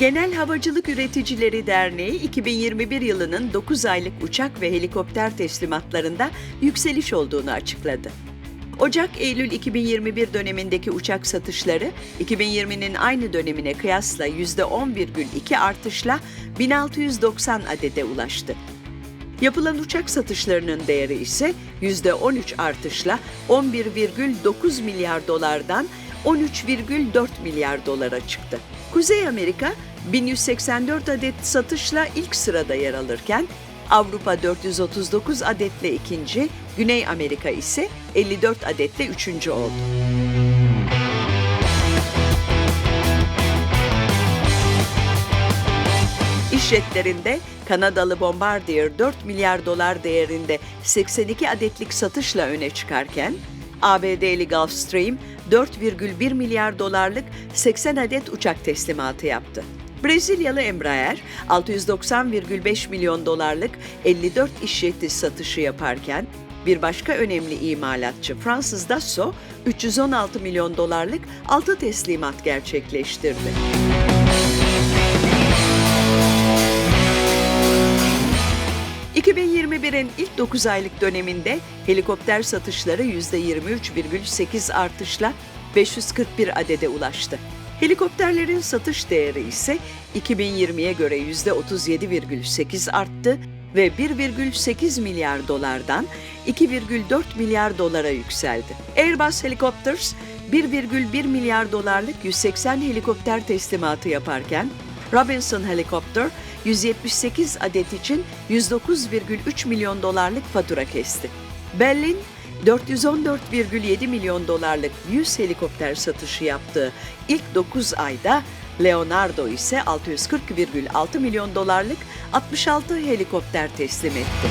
Genel Havacılık Üreticileri Derneği 2021 yılının 9 aylık uçak ve helikopter teslimatlarında yükseliş olduğunu açıkladı. Ocak-Eylül 2021 dönemindeki uçak satışları 2020'nin aynı dönemine kıyasla %10,2 artışla 1690 adede ulaştı. Yapılan uçak satışlarının değeri ise %13 artışla 11,9 milyar dolardan 13,4 milyar dolara çıktı. Kuzey Amerika 1184 adet satışla ilk sırada yer alırken Avrupa 439 adetle ikinci, Güney Amerika ise 54 adetle üçüncü oldu. İş jetlerinde Kanadalı Bombardier 4 milyar dolar değerinde 82 adetlik satışla öne çıkarken, ABD'li Gulfstream 4,1 milyar dolarlık 80 adet uçak teslimatı yaptı. Brezilyalı Embraer 690,5 milyon dolarlık 54 iş satışı yaparken, bir başka önemli imalatçı Fransız Dassault 316 milyon dolarlık 6 teslimat gerçekleştirdi. ...2021'in ilk 9 aylık döneminde helikopter satışları %23,8 artışla 541 adede ulaştı. Helikopterlerin satış değeri ise 2020'ye göre %37,8 arttı ve 1,8 milyar dolardan 2,4 milyar dolara yükseldi. Airbus Helicopters 1,1 milyar dolarlık 180 helikopter teslimatı yaparken Robinson Helicopter 178 adet için 109,3 milyon dolarlık fatura kesti. Bell'in 414,7 milyon dolarlık 100 helikopter satışı yaptığı ilk 9 ayda Leonardo ise 640,6 milyon dolarlık 66 helikopter teslim etti.